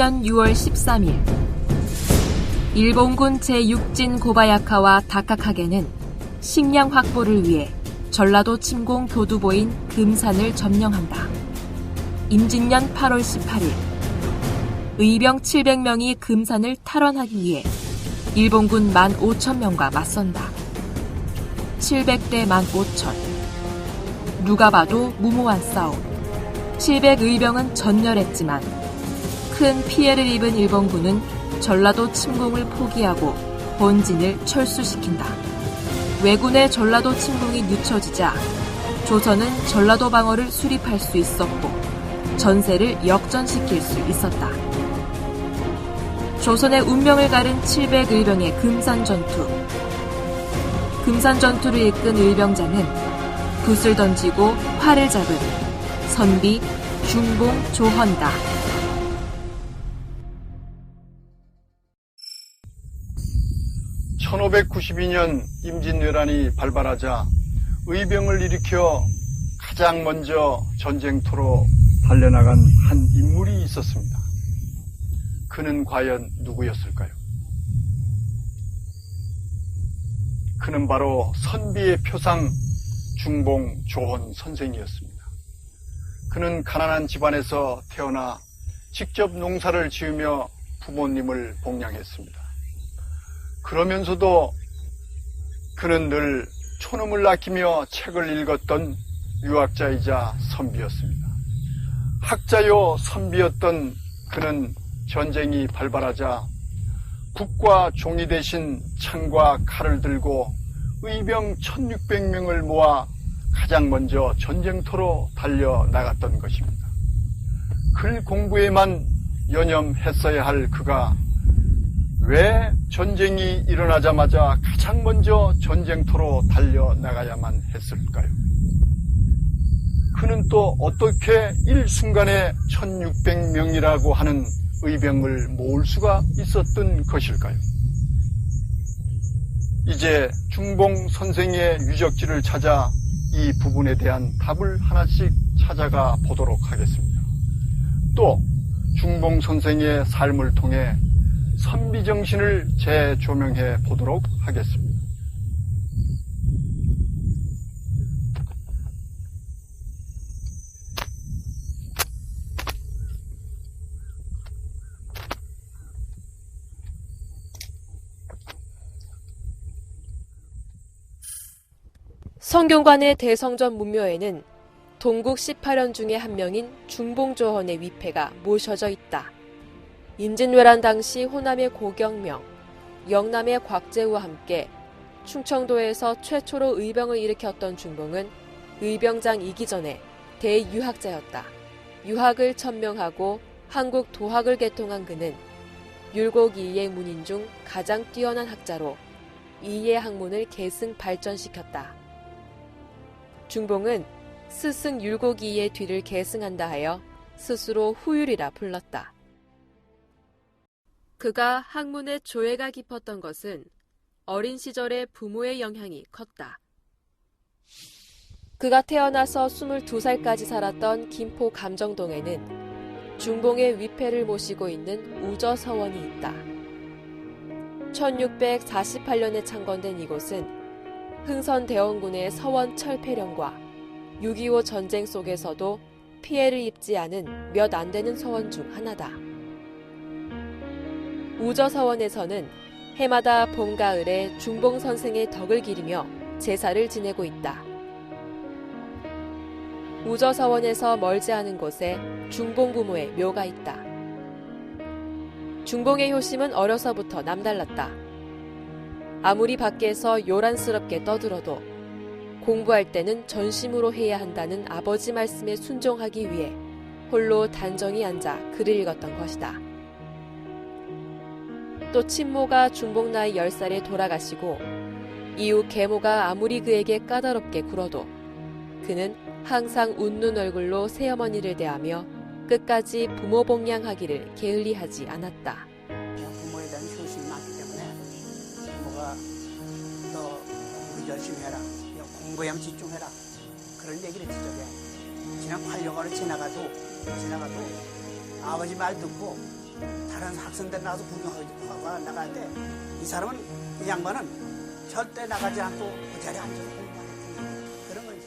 임진년 6월 13일 일본군 제6진 고바야카와 다카카게는 식량 확보를 위해 전라도 침공 교두보인 금산을 점령한다. 임진년 8월 18일 의병 700명이 금산을 탈환하기 위해 일본군 15,000명과 맞선다. 700대 15,000. 누가 봐도 무모한 싸움. 700 의병은 전멸했지만 큰 피해를 입은 일본군은 전라도 침공을 포기하고 본진을 철수시킨다. 왜군의 전라도 침공이 늦춰지자 조선은 전라도 방어를 수립할 수 있었고 전세를 역전시킬 수 있었다. 조선의 운명을 가른 700의병의 금산 전투. 금산 전투를 이끈 의병장은 붓을 던지고 활을 잡은 선비 중봉 조헌이다. (1592년) 임진왜란이 발발하자 의병을 일으켜 가장 먼저 전쟁터로 달려나간 한 인물이 있었습니다. 그는 과연 누구였을까요? 그는 바로 선비의 표상 중봉 조헌 선생이었습니다. 그는 가난한 집안에서 태어나 직접 농사를 지으며 부모님을 복양했습니다. 그러면서도 그는 늘 촌음을 아끼며 책을 읽었던 유학자이자 선비였습니다. 학자요 선비였던 그는 전쟁이 발발하자 국과 종이 대신 창과 칼을 들고 의병 1600명을 모아 가장 먼저 전쟁터로 달려 나갔던 것입니다. 글 공부에만 연연했어야 할 그가 왜 전쟁이 일어나자마자 가장 먼저 전쟁터로 달려 나가야만 했을까요? 그는 또 어떻게 일순간에 1600명이라고 하는 의병을 모을 수가 있었던 것일까요? 이제 중봉 선생의 유적지를 찾아 이 부분에 대한 답을 하나씩 찾아가 보도록 하겠습니다. 또 중봉 선생의 삶을 통해 선비 정신을 재조명해 보도록 하겠습니다. 성균관의 대성전 문묘에는 동국 18연 중의 한 명인 중봉조헌의 위패가 모셔져 있다. 임진왜란 당시 호남의 고경명, 영남의 곽재우와 함께 충청도에서 최초로 의병을 일으켰던 중봉은 의병장 이기 전에 대유학자였다. 유학을 천명하고 한국 도학을 개통한 그는 율곡 이의 문인 중 가장 뛰어난 학자로 이의 학문을 계승 발전시켰다. 중봉은 스승 율곡 이의 뒤를 계승한다 하여 스스로 후율이라 불렀다. 그가 학문의 조예가 깊었던 것은 어린 시절의 부모의 영향이 컸다. 그가 태어나서 22살까지 살았던 김포 감정동에는 중봉의 위패를 모시고 있는 우저 서원이 있다. 1648년에 창건된 이곳은 흥선 대원군의 서원 철폐령과 6.25 전쟁 속에서도 피해를 입지 않은 몇 안 되는 서원 중 하나다. 우저서원에서는 해마다 봄, 가을에 중봉 선생의 덕을 기리며 제사를 지내고 있다. 우저서원에서 멀지 않은 곳에 중봉 부모의 묘가 있다. 중봉의 효심은 어려서부터 남달랐다. 아무리 밖에서 요란스럽게 떠들어도 공부할 때는 전심으로 해야 한다는 아버지 말씀에 순종하기 위해 홀로 단정히 앉아 글을 읽었던 것이다. 또 친모가 중복 나이 10살에 돌아가시고 이후 계모가 아무리 그에게 까다롭게 굴어도 그는 항상 웃는 얼굴로 새어머니를 대하며 끝까지 부모 복양하기를 게을리하지 않았다. 부모에 대한 효심이 많기 때문에 부모가 너 열심히 해라. 야, 공부에만 집중해라. 그런 얘기를 저게. 그냥 활력으로 지나가도 지나가도 아버지 말 듣고 다른 학생들 나가서 구경하고 나가는데 이 사람은 이 양반은 절대 나가지 않고 그 자리에 공부하는 그런 건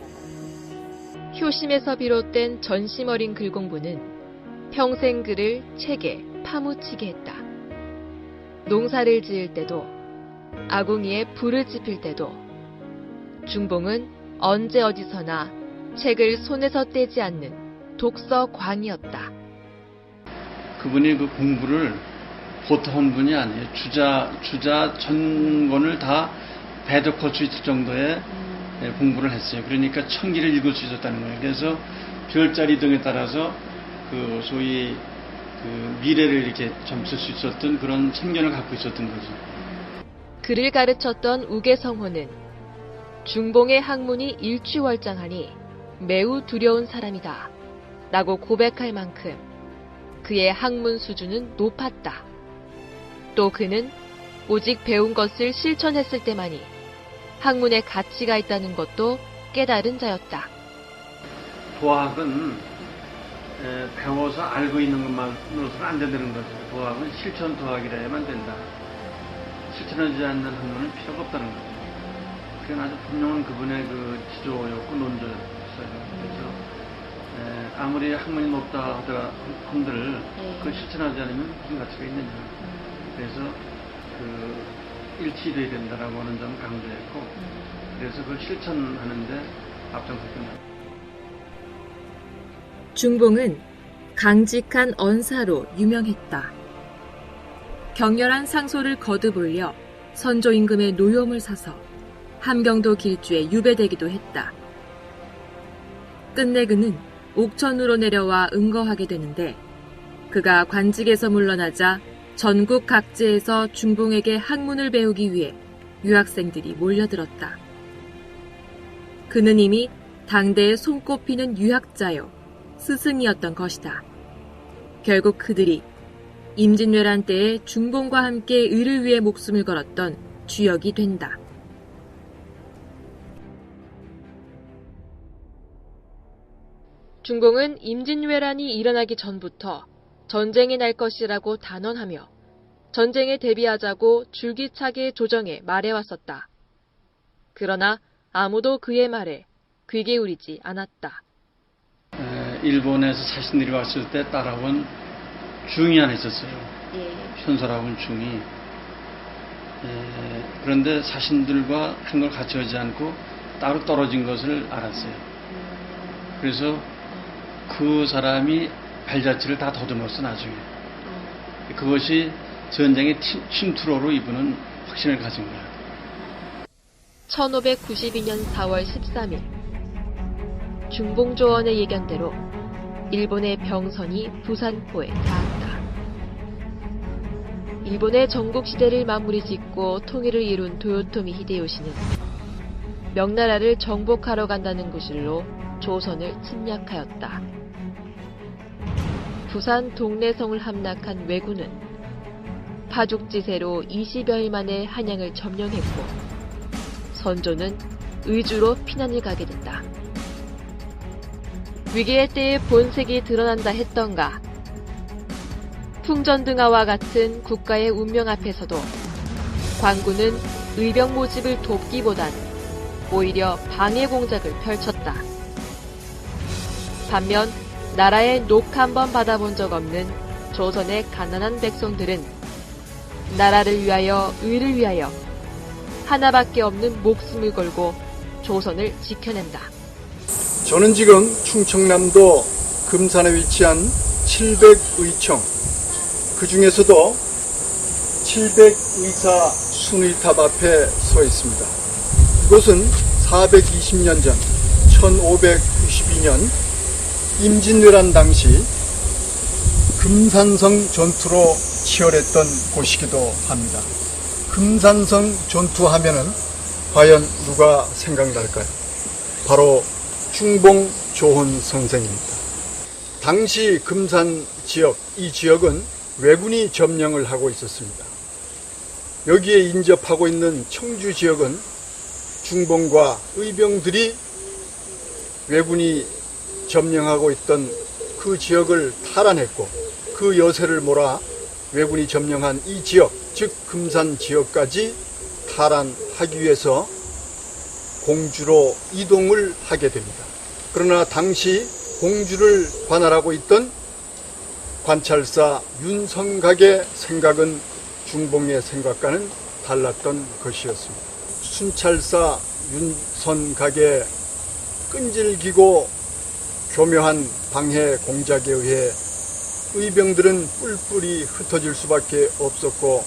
거고 효심에서 비롯된 전심 어린 글 공부는 평생 글을 책에 파묻히게 했다. 농사를 지을 때도 아궁이에 불을 지필 때도 중봉은 언제 어디서나 책을 손에서 떼지 않는 독서광이었다. 그분이 그 공부를 보통 분이 아니에요. 주자, 주자 전권을 다 배독할 수 있을 정도의 예, 공부를 했어요. 그러니까 천기를 읽을 수 있었다는 거예요. 그래서 별자리 등에 따라서 그 소위 그 미래를 이렇게 점칠 수 있었던 그런 참견을 갖고 있었던 거죠. 글을 가르쳤던 우계성호는 중봉의 학문이 일취월장하니 매우 두려운 사람이다. 라고 고백할 만큼 그의 학문 수준은 높았다. 또 그는 오직 배운 것을 실천했을 때만이 학문에 가치가 있다는 것도 깨달은 자였다. 도학은 에, 배워서 알고 있는 것만으로서는 안 된다는 거죠. 도학은 실천 도학이라야만 된다. 실천하지 않는 학문은 필요가 없다는 거죠. 그건 아주 분명한 그분의 그 지조였고 논조였어요. 그래서 에, 아무리 학문이 높다 하더라 한들 그걸 실천하지 않으면 무슨 가치가 있느냐. 그래서 그 일치돼야 된다라고 하는 점 강조했고 그래서 그걸 실천하는데 앞장섰던 중봉은 강직한 언사로 유명했다. 격렬한 상소를 거듭 올려 선조 임금의 노여움을 사서 함경도 길주에 유배되기도 했다. 끝내 그는 옥천으로 내려와 응거하게 되는데 그가 관직에서 물러나자 전국 각지에서 중봉에게 학문을 배우기 위해 유학생들이 몰려들었다. 그는 이미 당대에 손꼽히는 유학자요, 스승이었던 것이다. 결국 그들이 임진왜란 때에 중봉과 함께 의를 위해 목숨을 걸었던 주역이 된다. 중봉은 임진왜란이 일어나기 전부터 전쟁이 날 것이라고 단언하며 전쟁에 대비하자고 줄기차게 조정해 말해왔었다. 그러나 아무도 그의 말에 귀 기울이지 않았다. 에, 일본에서 자신들이 왔을 때 따라온 중이 하나 있었어요. 현설하고 온 중이. 에, 그런데 자신들과 한 걸 같이 하지 않고 따로 떨어진 것을 알았어요. 그래서 그 사람이 발자취를 다 더듬었어, 나중에. 그것이 전쟁의 침- 침투로로 이분은 확신을 가진 거야. 1592년 4월 13일 중봉조원의 예견대로 일본의 병선이 부산포에 닿았다. 일본의 전국시대를 마무리 짓고 통일을 이룬 도요토미 히데요시는 명나라를 정복하러 간다는 구실로 조선을 침략하였다. 부산 동래성을 함락한 왜군은 파죽지세로 20여일 만에 한양을 점령했고 선조는 의주로 피난을 가게 된다. 위기의 때에 본색이 드러난다 했던가. 풍전등화와 같은 국가의 운명 앞에서도 광군은 의병 모집을 돕기보단 오히려 방해 공작을 펼쳤다. 반면 나라의 녹 한 번 받아본 적 없는 조선의 가난한 백성들은 나라를 위하여 의를 위하여 하나밖에 없는 목숨을 걸고 조선을 지켜낸다. 저는 지금 충청남도 금산에 위치한 700의청, 그 중에서도 700의사 순의탑 앞에 서 있습니다. 이곳은 420년 전, 1592년 임진왜란 당시 금산성 전투로 치열했던 곳이기도 합니다. 금산성 전투 하면은 과연 누가 생각날까요? 바로 중봉 조훈 선생입니다. 당시 금산 지역, 이 지역은 왜군이 점령을 하고 있었습니다. 여기에 인접하고 있는 청주 지역은 중봉과 의병들이 왜군이 점령하고 있던 그 지역을 탈환했고 그 여세를 몰아 왜군이 점령한 이 지역, 즉 금산 지역까지 탈환하기 위해서 공주로 이동을 하게 됩니다. 그러나 당시 공주를 관할하고 있던 관찰사 윤성각의 생각은 중봉의 생각과는 달랐던 것이었습니다. 순찰사 윤선각의 끈질기고 교묘한 방해 공작에 의해 의병들은 뿔뿔이 흩어질 수밖에 없었고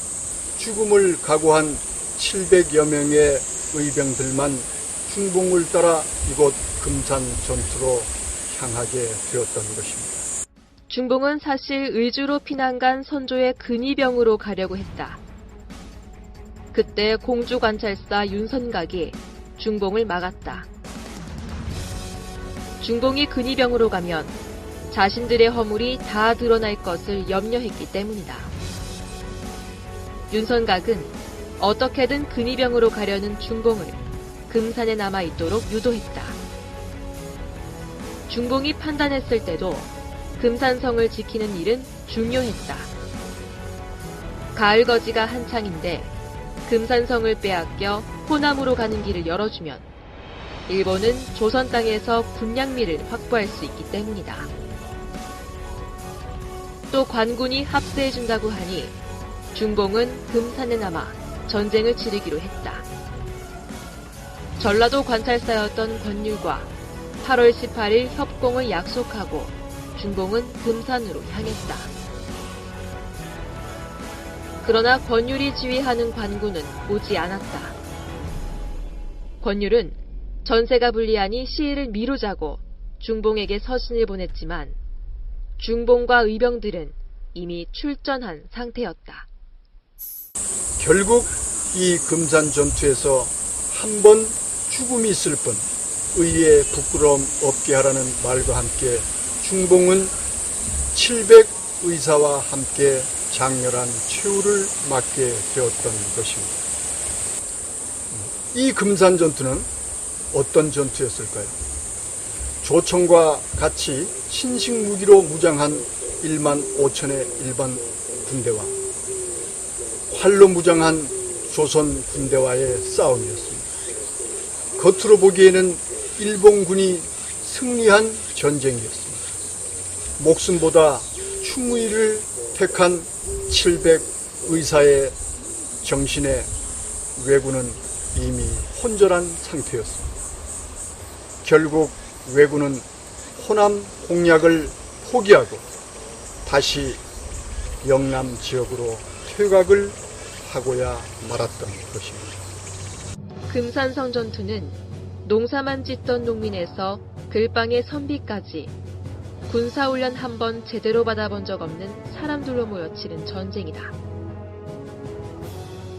죽음을 각오한 700여 명의 의병들만 중봉을 따라 이곳 금산 전투로 향하게 되었던 것입니다. 중봉은 사실 의주로 피난 간 선조의 근위병으로 가려고 했다. 그때 공주 관찰사 윤선각이 중봉을 막았다. 중봉이 근위병으로 가면 자신들의 허물이 다 드러날 것을 염려했기 때문이다. 윤선각은 어떻게든 근위병으로 가려는 중봉을 금산에 남아 있도록 유도했다. 중봉이 판단했을 때도 금산성을 지키는 일은 중요했다. 가을 거지가 한창인데 금산성을 빼앗겨 호남으로 가는 길을 열어주면 일본은 조선 땅에서 군량미를 확보할 수 있기 때문이다. 또 관군이 합세해준다고 하니 중봉은 금산에 남아 전쟁을 치르기로 했다. 전라도 관찰사였던 권율과 8월 18일 협공을 약속하고 중봉은 금산으로 향했다. 그러나 권율이 지휘하는 관군은 오지 않았다. 권율은 전세가 불리하니 시일을 미루자고 중봉에게 서신을 보냈지만 중봉과 의병들은 이미 출전한 상태였다. 결국 이 금산 전투에서 한 번 죽음이 있을 뿐 의의 부끄러움 없게 하라는 말과 함께 중봉은 700 의사와 함께 장렬한 최후를 맞게 되었던 것입니다. 이 금산 전투는 어떤 전투였을까요? 조총과 같이 신식 무기로 무장한 1만 5천의 일반 군대와 활로 무장한 조선 군대와의 싸움이었습니다. 겉으로 보기에는 일본군이 승리한 전쟁이었습니다. 목숨보다 충의를 택한 700 의사의 정신에 왜군은 이미 혼절한 상태였습니다. 결국 왜군은 호남 공략을 포기하고 다시 영남 지역으로 퇴각을 하고야 말았던 것입니다. 금산성 전투는 농사만 짓던 농민에서 글방의 선비까지 군사훈련 한 번 제대로 받아본 적 없는 사람들로 모여 치른 전쟁이다.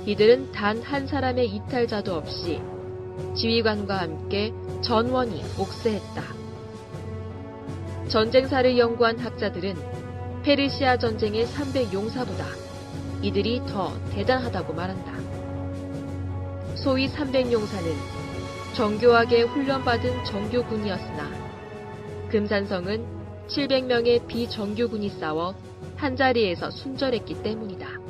이들은 단 한 사람의 이탈자도 없이 지휘관과 함께 전원이 옥세했다. 전쟁사를 연구한 학자들은 페르시아 전쟁의 300 용사보다 이들이 더 대단하다고 말한다. 소위 300 용사는 정교하게 훈련받은 정교군이었으나 금산성은 700명의 비정교군이 싸워 한자리에서 순절했기 때문이다.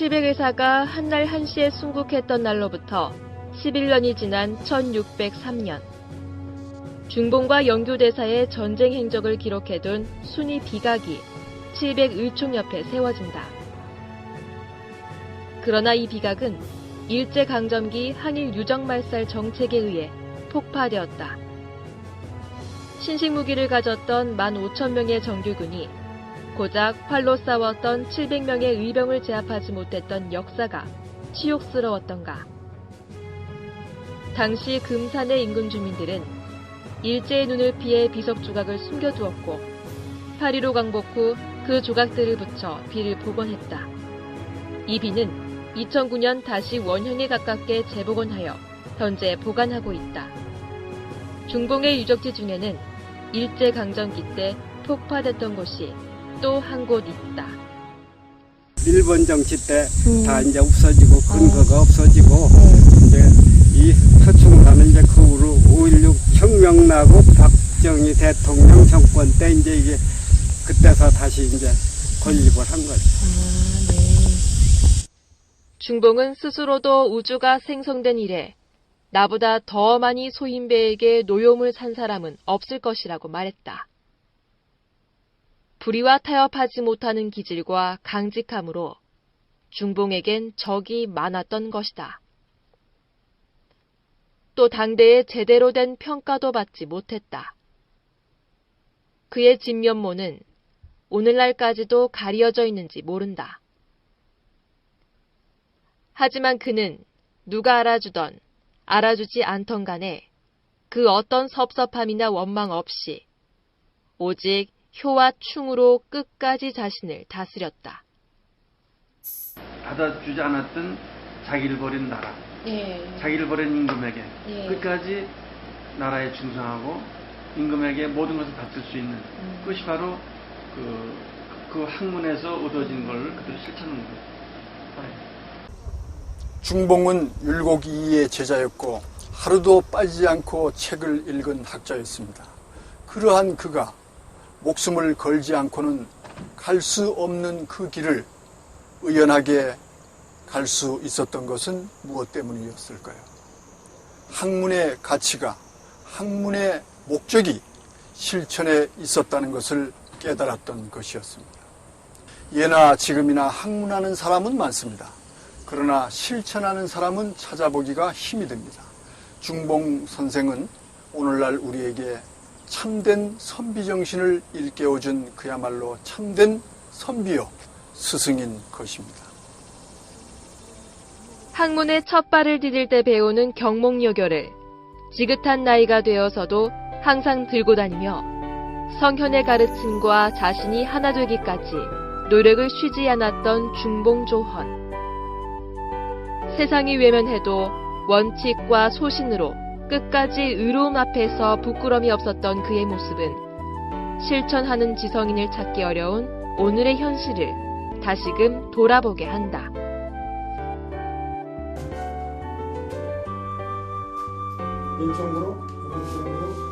700의사가 한날 한시에 순국했던 날로부터 11년이 지난 1603년 중봉과 영교대사의 전쟁 행적을 기록해둔 순위 비각이 700의총 옆에 세워진다. 그러나 이 비각은 일제강점기 항일 유적말살 정책에 의해 폭파되었다. 신식무기를 가졌던 15,000명의 정규군이 고작 활로 싸웠던 700명의 의병을 제압하지 못했던 역사가 치욕스러웠던가. 당시 금산의 인근 주민들은 일제의 눈을 피해 비석 조각을 숨겨두었고 8.15 광복 후 그 조각들을 붙여 비를 복원했다. 이 비는 2009년 다시 원형에 가깝게 재복원하여 현재 보관하고 있다. 중봉의 유적지 중에는 일제강점기 때 폭파됐던 곳이 또 한 곳 있다. 일본 정치 때 다 이제 없어지고 근거가 없어지고 이제 이 서충사는 이제 그 후로 5.16 혁명 끝나고 박정희 대통령 정권 때 이제 이게 그때서 다시 이제 건립을 한 거죠. 중봉은 스스로도 우주가 생성된 이래 나보다 더 많이 소인배에게 노여움을 산 사람은 없을 것이라고 말했다. 불의와 타협하지 못하는 기질과 강직함으로 중봉에겐 적이 많았던 것이다. 또 당대에 제대로 된 평가도 받지 못했다. 그의 진면모는 오늘날까지도 가려져 있는지 모른다. 하지만 그는 누가 알아주던 알아주지 않던 간에 그 어떤 섭섭함이나 원망 없이 오직 효와 충으로 끝까지 자신을 다스렸다. 받아주지 않았던 자기를 버린 나라, 예, 자기를 버린 임금에게 예. 끝까지 나라에 충성하고 임금에게 모든 것을 바칠 수 있는 음. 그것이 바로 그, 그 학문에서 얻어진 걸 그대로 실천하는 거예요. 중봉은 율곡 이이의 제자였고 하루도 빠지지 않고 책을 읽은 학자였습니다. 그러한 그가 목숨을 걸지 않고는 갈 수 없는 그 길을 의연하게 갈 수 있었던 것은 무엇 때문이었을까요? 학문의 가치가 학문의 목적이 실천에 있었다는 것을 깨달았던 것이었습니다. 예나 지금이나 학문하는 사람은 많습니다. 그러나 실천하는 사람은 찾아보기가 힘이 듭니다. 중봉 선생은 오늘날 우리에게 참된 선비 정신을 일깨워준 그야말로 참된 선비요 스승인 것입니다. 학문의 첫 발을 디딜 때 배우는 경목여교를 지긋한 나이가 되어서도 항상 들고 다니며 성현의 가르침과 자신이 하나 되기까지 노력을 쉬지 않았던 중봉조헌. 세상이 외면해도 원칙과 소신으로 끝까지 의로움 앞에서 부끄럼이 없었던 그의 모습은 실천하는 지성인을 찾기 어려운 오늘의 현실을 다시금 돌아보게 한다. 왼쪽으로 오른쪽으로